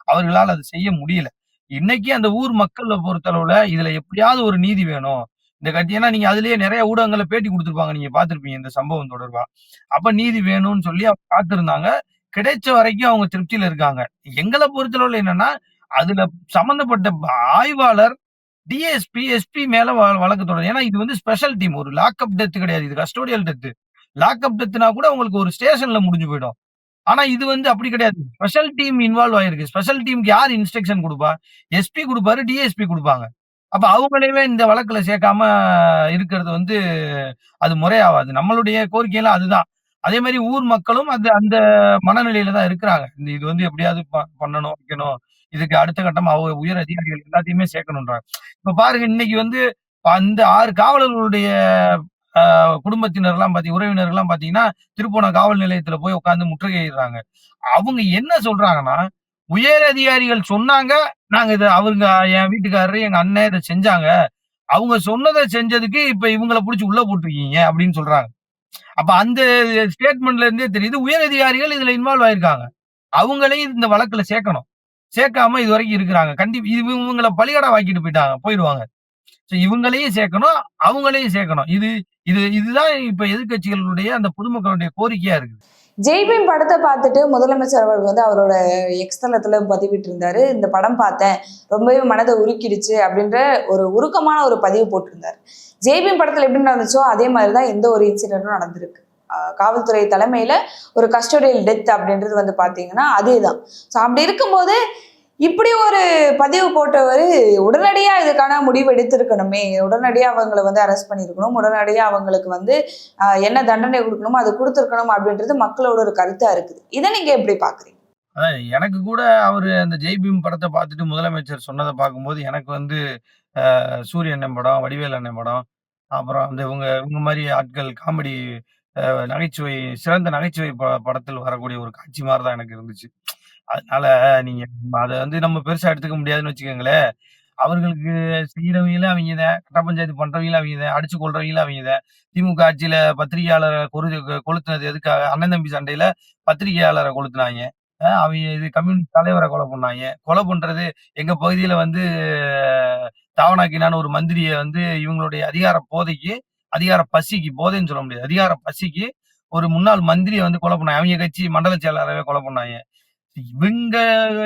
அவர்களால அதை செய்ய முடியல. இன்னைக்கு அந்த ஊர் மக்களை பொறுத்தளவுல, இதுல எப்படியாவது ஒரு நீதி வேணும். இந்த கட்சி ஏன்னா நீங்க அதுலயே நிறைய ஊடகங்களை பேட்டி கொடுத்துருப்பாங்க நீங்க பாத்திருப்பீங்க இந்த சம்பவம் தொடர்பா. அப்ப நீதி வேணும்னு சொல்லி அவங்க காத்திருந்தாங்க. கிடைச்ச வரைக்கும் அவங்க திருப்தியில இருக்காங்க. எங்களை பொறுத்தளவுல என்னன்னா, அதுல சம்மந்தப்பட்ட ஆய்வாளர், டிஎஸ்பி, எஸ்பி மேல வ வழக்கு தொடர் ஏன்னா இது வந்து ஸ்பெஷல் டீம். ஒரு லாக்அப் டெத் கிடையாது. இது கஸ்டோடியல் டெத். லாக்அப் டெத்னா கூட உங்களுக்கு ஒரு ஸ்டேஷன்ல முடிஞ்சு போயிடும். ஆனா இது வந்து அப்படி கிடையாது. ஸ்பெஷல் டீம் இன்வால்வ் ஆயிருக்கு. ஸ்பெஷல் டீமுக்கு யார் இன்ஸ்ட்ரக்ஷன் கொடுப்பா எஸ்பி கொடுப்பாரு டிஎஸ்பி கொடுப்பாங்க அப்ப அவங்களையுமே இந்த வழக்குல சேர்க்காம இருக்கிறது வந்து அது முறையாவாது. நம்மளுடைய கோரிக்கைலாம் அதுதான். அதே மாதிரி ஊர் மக்களும் அந்த அந்த மனநிலையில தான் இருக்கிறாங்க. இந்த இது வந்து எப்படியாவது ப பண்ணணும், வைக்கணும். இதுக்கு அடுத்த கட்டம் அவங்க உயர் அதிகாரிகள் எல்லாத்தையுமே சேர்க்கணுன்றாங்க. இப்ப பாருங்க இன்னைக்கு வந்து அந்த ஆறு காவலர்களுடைய குடும்பத்தினர்லாம் பாத்தீங்க உறவினர்கள்லாம் பாத்தீங்கன்னா, திருப்போன காவல் நிலையத்துல போய் உட்காந்து முற்றுகையிடுறாங்க. அவங்க என்ன சொல்றாங்கன்னா, உயர் அதிகாரிகள் சொன்னாங்க. நாங்க இத அவருங்க என் வீட்டுக்காரரு, எங்க அண்ணன் இதை செஞ்சாங்க. அவங்க சொன்னதை செஞ்சதுக்கு இப்ப இவங்கள புடிச்சு உள்ள போட்டிருக்கீங்க அப்படின்னு சொல்றாங்க. அப்ப அந்த ஸ்டேட்மெண்ட்ல இருந்தே தெரியுது. உயர் அதிகாரிகள் இதுல இன்வால்வ் ஆயிருக்காங்க. அவங்களையும் இந்த வழக்குல சேர்க்கணும். சேர்க்காம இது வரைக்கும் இருக்கிறாங்க. கண்டிப் இவங்கள பலிகடாவாக்கிட்டு போயிட்டாங்க போயிடுவாங்க. சோ இவங்களையும் சேர்க்கணும், அவங்களையும் சேர்க்கணும். இது இது இதுதான் இப்ப எதிர்க்கட்சிகளுடைய அந்த பொதுமக்களுடைய கோரிக்கையா இருக்கு. ஜெய்பீம் படத்தை பார்த்துட்டு முதலமைச்சர் அவர்கள் வந்து அவரோட எக்ஸ்தலத்துல பதிவிட்டு இருந்தாரு இந்த படம் பார்த்தேன். ரொம்பவே மனதை உருக்கிடுச்சு அப்படின்ற ஒரு உருக்கமான ஒரு பதிவு போட்டிருந்தாரு. ஜெய்பீம் படத்துல எப்படி நடந்துச்சோ அதே மாதிரி தான் எந்த ஒரு இன்சிடென்ட்டும் நடந்திருக்கு. காவல்துறை தலைமையில ஒரு கஸ்டோடியல் டெத் அப்படின்றது வந்து பார்த்தீங்கன்னா, அதேதான். ஸோ அப்படி இருக்கும்போது, இப்படி ஒரு பதிவு போட்டவர் உடனடியாக இதுக்கான முடிவு எடுத்திருக்கணுமே! உடனடியாக அவங்களை வந்து அரெஸ்ட் பண்ணியிருக்கணும். உடனடியாக அவங்களுக்கு வந்து என்ன தண்டனை கொடுக்கணுமோ அது கொடுத்துருக்கணும் அப்படின்றது மக்களோட ஒரு கருத்தாக இருக்குது. இதை நீங்கள் எப்படி பார்க்குறீங்க? அதான் எனக்கு கூட அவர் அந்த ஜெய்பீம் படத்தை பார்த்துட்டு முதலமைச்சர் சொன்னதை பார்க்கும்போது, எனக்கு வந்து சூரிய அண்ணன் படம், வடிவேல் அண்ணன் படம், அப்புறம் அந்த இவங்க இவங்க மாதிரி ஆட்கள் காமெடி நகைச்சுவை சிறந்த நகைச்சுவை ப படத்தில் வரக்கூடிய ஒரு காட்சி மாதிரி தான் எனக்கு இருந்துச்சு. அதனால நீங்க அத வந்து நம்ம பெருசா எடுத்துக்க முடியாதுன்னு வச்சுக்கோங்களேன் அவர்களுக்கு செய்யறவங்களும் அவைங்க தான், கட்ட பஞ்சாயத்து பண்றவங்களும் அவைங்க தான், அடிச்சு கொல்றவங்களும் அவைங்க தான். திமுக ஆட்சியில பத்திரிகையாளர கொரு கொளுத்துனது எதுக்காக? அண்ணன் தம்பி சண்டையில பத்திரிகையாளர கொளுத்துனாய்ங்க. அ அவைங்க இது கம்யூனிஸ்ட் தலைவர கொலை பண்ணாய்ங்க. கொலை பண்றது எங்க பகுதியில வந்து தாவணாக்கினான்னு ஒரு மந்திரிய வந்து இவங்களுடைய அதிகார போதைக்கு, அதிகார பசிக்கு போதைன்னு சொல்ல முடியாது. அதிகார பசிக்கு ஒரு முன்னாள் மந்திரிய வந்து கொலை பண்ணாங்க. அவைங்க கட்சி மண்டல செயலாளரவே கொலை பண்ணாய்ங்க. இவங்க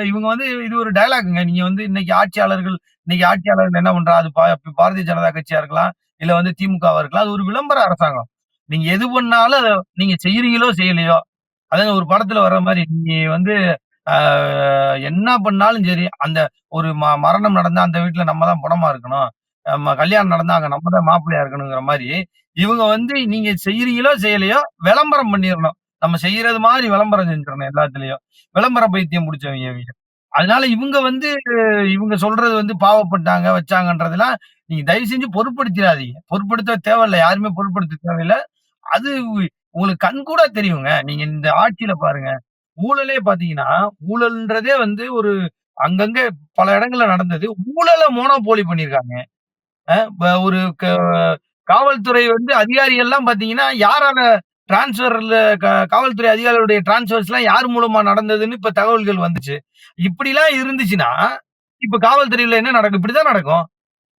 இவங்க வந்து இது ஒரு டயலாக்குங்க. நீங்க வந்து இன்னைக்கு ஆட்சியாளர்கள் இன்னைக்கு ஆட்சியாளர்கள் என்ன பண்றா? அது பா பாரதிய ஜனதா கட்சியா இருக்கலாம். இல்ல வந்து திமுகவா இருக்கலாம். அது ஒரு விளம்பர அரசாங்கம். நீங்க எது பண்ணாலும் அதை நீங்க செய்யறீங்களோ செய்யலையோ, அதாவது ஒரு படத்துல வர்ற மாதிரி நீங்க வந்து என்ன பண்ணாலும் சரி, அந்த ஒரு ம மரணம் நடந்தா அந்த வீட்டுல நம்ம தான் பிணமா இருக்கணும். நம்ம கல்யாணம் நடந்தா அங்க நம்ம தான் மாப்பிள்ளையா இருக்கணுங்கிற மாதிரி இவங்க வந்து நீங்க செய்யறீங்களோ செய்யலையோ விளம்பரம் பண்ணிடணும் நம்ம செய்யறது மாதிரி விளம்பரம் செஞ்சிடணும் எல்லாத்துலயும். விளம்பர பைத்தியம் முடிச்சவங்க இவங்க. அதனால இவங்க வந்து இவங்க சொல்றது வந்து பாவப்பட்டாங்க, வச்சாங்கன்றதெல்லாம் நீங்க தயவு செஞ்சு பொருட்படுத்திடாதீங்க பொருட்படுத்த தேவையில்ல. யாருமே பொருட்படுத்த தேவையில்லை அது உங்களுக்கு கண்கூடா தெரியுங்க. நீங்க இந்த ஆட்சியில பாருங்க. ஊழலே பார்த்தீங்கன்னா, ஊழல்ன்றதே வந்து ஒரு அங்கங்க பல இடங்கள்ல நடந்தது. ஊழலை மோனோபோலி பண்ணியிருக்காங்க. ஒரு க காவல்துறை வந்து அதிகாரிகள்லாம் பார்த்தீங்கன்னா, யாரால டிரான்ஸ்ஃபர்ல க காவல்துறை அதிகாரிகளுடைய டிரான்ஸ்ஃபர்ஸ்லாம் யார் மூலமா நடந்ததுன்னு இப்ப தகவல்கள் வந்துச்சு. இப்படிலாம் இருந்துச்சுன்னா, இப்ப காவல்துறையில என்ன நடக்கும்? இப்படிதான் நடக்கும்.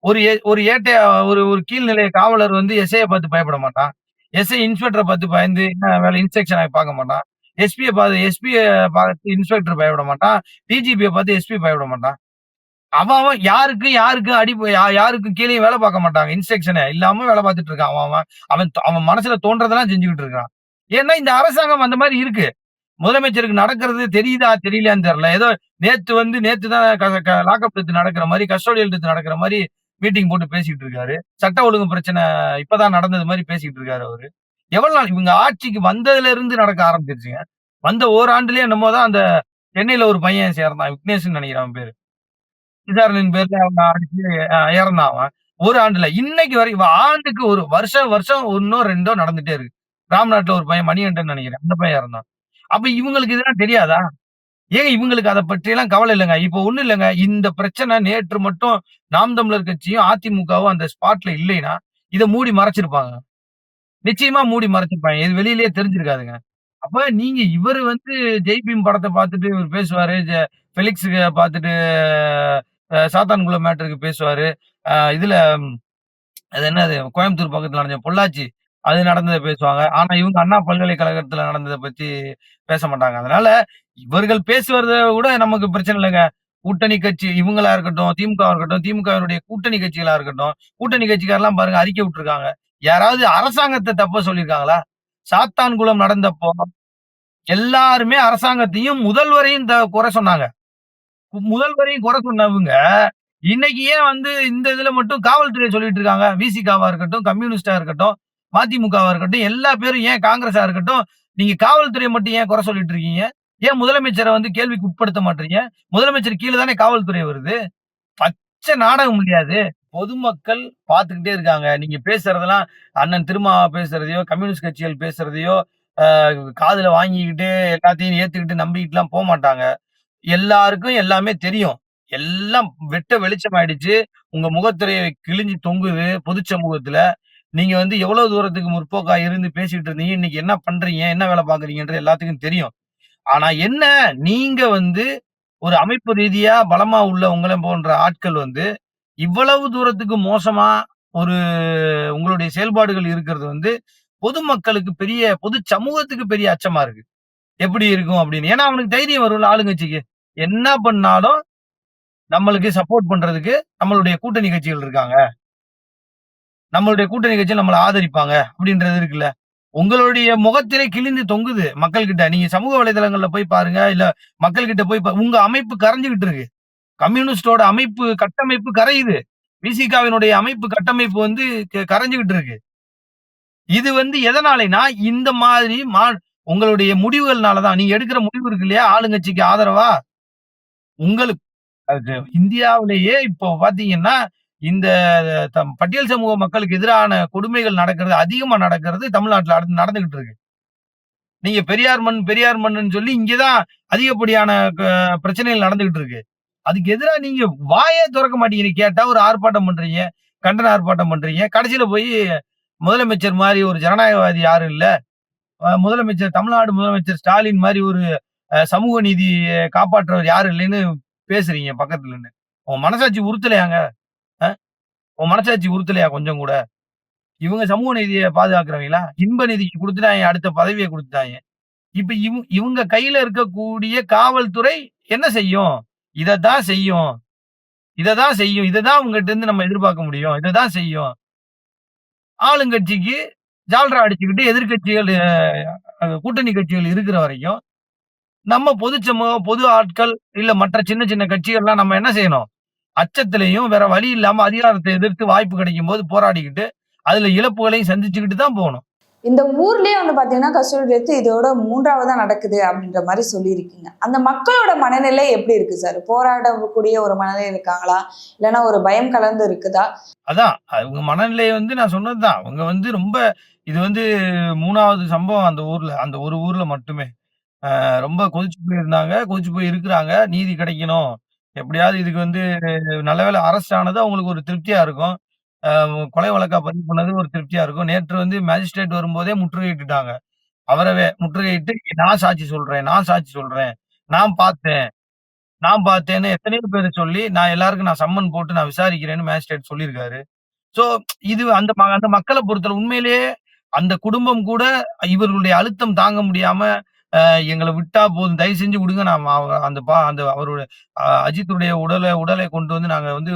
ஒரு ஏ ஒரு ஏட்டை ஒரு ஒரு கீழ்நிலைய காவலர் வந்து எஸ்ஐயை பார்த்து பயப்பட மாட்டான். எஸ்ஐ இன்ஸ்பெக்டரை பார்த்து பயந்து என்ன வேலை ஆகி பார்க்க மாட்டான். எஸ்பியை பார்த்து எஸ்பியை பார்த்து இன்ஸ்பெக்டர் பயப்பட மாட்டான். டிஜிபியை பார்த்து எஸ்பி பயப்பட மாட்டான். அவன் அவன் யாருக்கும் யாருக்கு அடி யாருக்கும் கீழயும் வேலை பார்க்க மாட்டாங்க. இன்ஸ்ட்ரக்ஷனை இல்லாம வேலை பார்த்துட்டு இருக்கான் அவன் அவன். அவன் அவன் மனசுல தோன்றதெல்லாம் செஞ்சுக்கிட்டு இருக்கான். ஏன்னா இந்த அரசாங்கம் அந்த மாதிரி இருக்கு. முதலமைச்சருக்கு நடக்கிறது தெரியுதா? தெரியலையான்னு தெரியல. ஏதோ நேத்து வந்து நேத்து தான் க க லாக்கப் நடக்கிற மாதிரி கஸ்டோடியல் எடுத்து நடக்கிற மாதிரி மீட்டிங் போட்டு பேசிக்கிட்டு இருக்காரு. சட்ட ஒழுங்கு பிரச்சனை இப்பதான் நடந்தது மாதிரி பேசிக்கிட்டு இருக்காரு அவரு. எவ்வளவு நாள் இவங்க ஆட்சிக்கு வந்ததுல இருந்து நடக்க ஆரம்பிச்சிருச்சுங்க வந்த ஓராண்டுலயே என்னமோ தான் அந்த சென்னையில ஒரு பையன் சேர்ந்தான். விக்னேஷ்ன்னு நினைக்கிறான் அவன் பேரு. விசாரணையின் பேர்ல அவன் அடிச்சு இறந்தான் அவன். ஒரு ஆண்டுல. இன்னைக்கு வரைக்கும் ஆண்டுக்கு ஒரு வருஷம் வருஷம் 1ஓ 2ஓ நடந்துட்டே இருக்கு. ராம்நாட்டுல ஒரு பையன் மணிகண்டன் நினைக்கிறேன் அந்த பையன் இறந்தான். அப்ப இவங்களுக்கு இதெல்லாம் தெரியாதா? ஏங்க இவங்களுக்கு அதை பற்றியெல்லாம் கவலை இல்லைங்க இப்ப ஒண்ணும் இல்லங்க. இந்த பிரச்சனை நேற்று மட்டும் நாம் தமிழர் கட்சியும், அதிமுகவும் அந்த ஸ்பாட்ல இல்லைன்னா, இதை மூடி மறைச்சிருப்பாங்க. நிச்சயமா மூடி மறைச்சிருப்பாங்க. இது வெளியிலேயே தெரிஞ்சிருக்காதுங்க. அப்ப நீங்க இவரு வந்து ஜெய்பீம் படத்தை பார்த்துட்டு இவர் பேசுவாரு. ஜ பார்த்துட்டு சாத்தான்குளம் மேட்டருக்கு பேசுவாரு. இதில் இதுல அது என்னது கோயம்புத்தூர் பக்கத்துல நடந்த பொள்ளாச்சி. அது நடந்ததை பேசுவாங்க. ஆனா இவங்க அண்ணா பல்கலைக்கழகத்துல நடந்ததை பத்தி பேச மாட்டாங்க. அதனால இவர்கள் பேசுவத கூட நமக்கு பிரச்சனை இல்லைங்க கூட்டணி கட்சி இவங்களா இருக்கட்டும், திமுக இருக்கட்டும், திமுகவினுடைய கூட்டணி கட்சிகளா இருக்கட்டும், கூட்டணி கட்சிக்காரெல்லாம் பாருங்க அறிக்கை விட்டுருக்காங்க. யாராவது அரசாங்கத்தை தப்ப சொல்லியிருக்காங்களா? சாத்தான்குளம் நடந்தப்போ எல்லாருமே அரசாங்கத்தையும், முதல்வரையும் த குறை சொன்னாங்க. முதல்வரையும் குறை சொன்னவங்க, இன்னைக்கு ஏன் வந்து இந்த இதுல மட்டும் காவல்துறைய சொல்லிட்டு இருக்காங்க? விசிகாவா இருக்கட்டும், கம்யூனிஸ்ட்டா இருக்கட்டும், மதிமுகவா இருக்கட்டும், எல்லா பேரும் ஏன் காங்கிரஸா இருக்கட்டும், நீங்க காவல்துறைய மட்டும் ஏன் குறை சொல்லிட்டு இருக்கீங்க? ஏன் முதலமைச்சர வந்து கேள்விக்கு உட்படுத்த மாட்றீங்க? முதலமைச்சர் கீழ தானே காவல்துறை வருது. பச்ச நாடகம் இல்லையா பொதுமக்கள் பார்த்துக்கிட்டே இருக்காங்க. நீங்க பேசுறதெல்லாம் அண்ணன் திருமாவா பேசுறதையோ, கம்யூனிஸ்ட் கட்சிகள் பேசுறதையோ, அ காதுல வாங்கிக்கிட்டு எல்லாத்தையும் ஏத்துக்கிட்டு நம்பிக்கிட்டுலாம் போமாட்டாங்க. எல்லாருக்கும் எல்லாமே தெரியும். எல்லாம் வெட்ட வெளிச்சமாயிடுச்சு. உங்க முகத்திரை கிழிஞ்சு தொங்குது பொதுச் சமூகத்துல. நீங்க வந்து எவ்வளவு தூரத்துக்கு முற்போக்கா இருந்து பேசிட்டு இருந்தீங்க. இன்னைக்கு என்ன பண்றீங்க? என்ன வேலை பார்க்குறீங்கன்றது எல்லாத்துக்கும் தெரியும். ஆனா என்ன, நீங்க வந்து ஒரு அமைப்பு ரீதியா பலமா உள்ள உங்கள போன்ற ஆட்கள் வந்து, இவ்வளவு தூரத்துக்கு மோசமா ஒரு உங்களுடைய செயல்பாடுகள் இருக்கிறது வந்து, பொதுமக்களுக்கு பெரிய பொது சமூகத்துக்கு பெரிய அச்சமா இருக்கு. எப்படி இருக்கும் அப்படின்னு. ஏன்னா அவனுக்கு தைரியம் வரும்ல ஆளுங்கட்சிக்கு. என்ன பண்ணாலும் நம்மளுக்கு சப்போர்ட் பண்றதுக்கு நம்மளுடைய கூட்டணி கட்சிகள் இருக்காங்க. நம்மளுடைய கூட்டணி கட்சிகள் நம்மள ஆதரிப்பாங்க அப்படின்றது இருக்குல்ல. உங்களுடைய முகத்திலே கிழிந்து தொங்குது மக்கள்கிட்ட. நீங்க சமூக வலைதளங்கள்ல போய் பாருங்க. இல்ல மக்கள்கிட்ட போய் பா உங்க அமைப்பு கரைஞ்சுகிட்டு இருக்கு. கம்யூனிஸ்டோட அமைப்பு கட்டமைப்பு கரையுது. விசிகாவினுடைய அமைப்பு கட்டமைப்பு வந்து கரைஞ்சுகிட்டு இருக்கு. இது வந்து எதனாலேனா இந்த மாதிரி மா உங்களுடைய முடிவுகள்னால தான். நீங்க எடுக்கிற முடிவு இருக்கு இல்லையா? ஆளுங்கட்சிக்கு ஆதரவா உங்களுக்கு அது இந்தியாவிலேயே இப்போ பார்த்தீங்கன்னா, இந்த தம் பட்டியல் சமூக மக்களுக்கு எதிரான கொடுமைகள் நடக்கிறது, அதிகமா நடக்கிறது தமிழ்நாட்டுல அடுத்து நடந்துகிட்டு இருக்கு. நீங்க பெரியார் மண், பெரியார் மண்ணுன்னு சொல்லி இங்கதான் அதிகப்படியான க பிரச்சனைகள் நடந்துகிட்டு இருக்கு. அதுக்கு எதிராக நீங்க வாயே திறக்க மாட்டேங்கிறீங்க. கேட்டா ஒரு ஆர்ப்பாட்டம் பண்றீங்க. கண்டன ஆர்ப்பாட்டம் பண்றீங்க. கடைசியில போய் முதலமைச்சர் மாதிரி ஒரு ஜனநாயகவாதி யாரும் இல்லை முதலமைச்சர் தமிழ்நாடு முதலமைச்சர் ஸ்டாலின் மாதிரி ஒரு சமூக நீதி காப்பாற்றுறவர் யாரும் இல்லைன்னு பேசுறீங்க பக்கத்துலன்னு உன் மனசாட்சி உறுத்தலையாங்க? உன் மனசாட்சி உறுத்தலையா கொஞ்சம் கூட? இவங்க சமூக நீதியை பாதுகாக்கிறவங்களா? இன்ப நிதிக்கு கொடுத்துட்டாங்க அடுத்த பதவியை கொடுத்துட்டாங்க இப்ப இவ் இவங்க கையில இருக்கக்கூடிய காவல்துறை என்ன செய்யும்? இதத்தான் செய்யும். இததான் செய்யும். இததான் உங்ககிட்ட இருந்து நம்ம எதிர்பார்க்க முடியும். இததான் செய்யும். ஆளுங்கட்சிக்கு ஜால்ரா அடிச்சுக்கிட்டு எதிர்க்கட்சிகள் அ கூட்டணி கட்சிகள் இருக்கிற வரைக்கும், நம்ம பொது சமூகம், பொது ஆட்கள், இல்ல மற்ற சின்ன சின்ன கட்சிகள்லாம் நம்ம என்ன செய்யணும்? அச்சத்திலயும் வேற வழி இல்லாம அதிகாரத்த எதிர்த்து வாய்ப்பு கிடைக்கும்போது போராடிக்கிட்டு, அதுல இழப்புகளையும் சந்திச்சுக்கிட்டு தான் போணும். இந்த ஊர்லயே வந்து பார்த்தீங்கன்னா, கஸ்டடி டெத் இதோட 3வதா நடக்குது அப்படின்ற மாரி சொல்லியிருக்கீங்க. அந்த மக்களோட மனநிலை எப்படி இருக்கு சார்? போராடக்கூடிய ஒரு மனநிலை இருக்காங்களா? இல்லன்னா ஒரு பயம் கலந்து இருக்குதா? அதான். அவங்க மனநிலை வந்து நான் சொன்னது தான். அவங்க வந்து ரொம்ப இது வந்து 3வது சம்பவம் அந்த ஊர்ல. அந்த ஒரு ஊர்ல மட்டுமே. அ ரொம்ப கொதிச்சு போயிருந்தாங்க. கொதிச்சு போய் இருக்கிறாங்க. நீதி கிடைக்கணும். எப்படியாவது இதுக்கு வந்து நல்ல வேளை அரெஸ்ட் ஆனது அவங்களுக்கு ஒரு திருப்தியா இருக்கும். அ கொலை வழக்கா பதிவு பண்ணது ஒரு திருப்தியா இருக்கும். நேற்று வந்து மேஜிஸ்ட்ரேட் வரும்போதே முற்றுகையிட்டுட்டாங்க. அவரவே முற்றுகையிட்டு நான் சாட்சி சொல்றேன், நான் சாட்சி சொல்றேன். நான் பார்த்தேன், நான் பார்த்தேன்னு எத்தனையோ பேரு சொல்லி, நான் எல்லாருக்கும் நான் சம்மன் போட்டு நான் விசாரிக்கிறேன்னு மேஜிஸ்ட்ரேட் சொல்லியிருக்காரு. ஸோ இது அந்த ம அந்த மக்கள பொறுத்தவரை உண்மையிலேயே அந்த குடும்பம் கூட இவர்களுடைய அழுத்தம் தாங்க முடியாம, எங்களை விட்டா போதும். தயவு செஞ்சு விடுங்க. நான் அந்த பா அந்த அவருடைய அஜித்துடைய உடலை உடலை கொண்டு வந்து நாங்க வந்து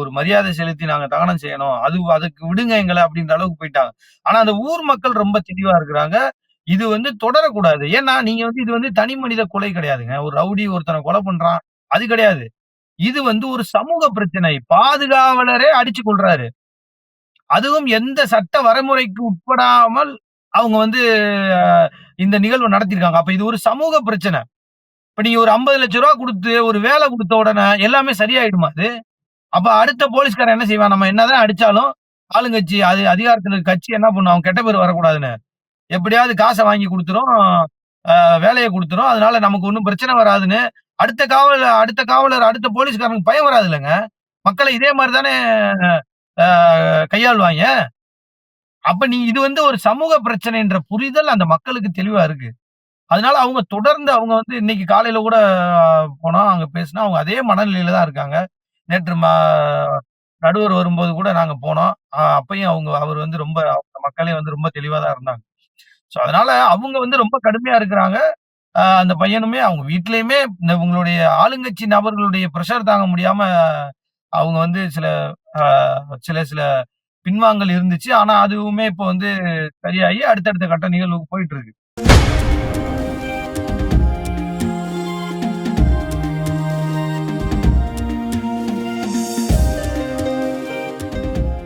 ஒரு மரியாதை செலுத்தி நாங்க தகனம் செய்யணும். அது அதுக்கு விடுங்க எங்களை அப்படின்ற அளவுக்கு போயிட்டாங்க. ஆனா அந்த ஊர் மக்கள் ரொம்ப தெளிவா இருக்கிறாங்க. இது வந்து தொடரக்கூடாது. ஏன்னா நீங்க வந்து இது வந்து தனி மனித கொலை கிடையாதுங்க. ஒரு ரவுடி ஒருத்தனை கொலை பண்றான். அது கிடையாது. இது வந்து ஒரு சமூக பிரச்சனை. பாதுகாவலரே அடிச்சு கொள்றாரு அதுவும் எந்த சட்ட வரைமுறைக்கு உட்படாமல் அவங்க வந்து இந்த நிகழ்வு நடத்தியிருக்காங்க. அப்ப இது ஒரு சமூக பிரச்சனை. இப்ப நீங்க ஒரு ஐம்பது லட்ச ரூபா கொடுத்து ஒரு வேலை கொடுத்த உடனே எல்லாமே சரியாயிடுமா அது? அப்ப அடுத்த போலீஸ்காரன் என்ன செய்வான்? நம்ம என்னதான் அடிச்சாலும் ஆளுங்கட்சி அது அதிகாரத்துல இருக்க கட்சி என்ன பண்ணும்? அவன் கெட்ட பேர் வரக்கூடாதுன்னு. எப்படியாவது காசை வாங்கி கொடுத்துரும் வேலையை கொடுத்துரும் அதனால நமக்கு ஒண்ணும் பிரச்சனை வராதுன்னு அடுத்த காவல் அடுத்த காவலர், அடுத்த போலீஸ்காரனுக்கு பயம் வராது இல்லைங்க மக்களை இதே மாதிரி தானே அ அப்ப நீ இது வந்து ஒரு சமூக பிரச்சனைன்ற புரிதல் அந்த மக்களுக்கு தெளிவா இருக்கு. அதனால அவங்க தொடர்ந்து அவங்க வந்து இன்னைக்கு காலையில கூட போனோம். அங்க பேசினா அவங்க அதே மனநிலையில தான் இருக்காங்க. நேற்று நடுவர் வரும்போது கூட நாங்க போனோம். அப்பயும் அவங்க அவர் வந்து ரொம்ப அவங்க மக்களே வந்து ரொம்ப தெளிவா தான் இருந்தாங்க. ஸோ அதனால அவங்க வந்து ரொம்ப கடுமையா இருக்கிறாங்க. அந்த பையனுமே அவங்க வீட்லயுமே இந்த இவங்களுடைய ஆளுங்கட்சி நபர்களுடைய பிரஷர் தாங்க முடியாம அவங்க வந்து சில அ சில சில பின்வாங்கல் இருந்துச்சு. ஆனா அதுவுமே இப்போ வந்து சரியாயி அடுத்தடுத்த கட்ட நிகழ்வுக்கு போயிட்டு இருக்கு.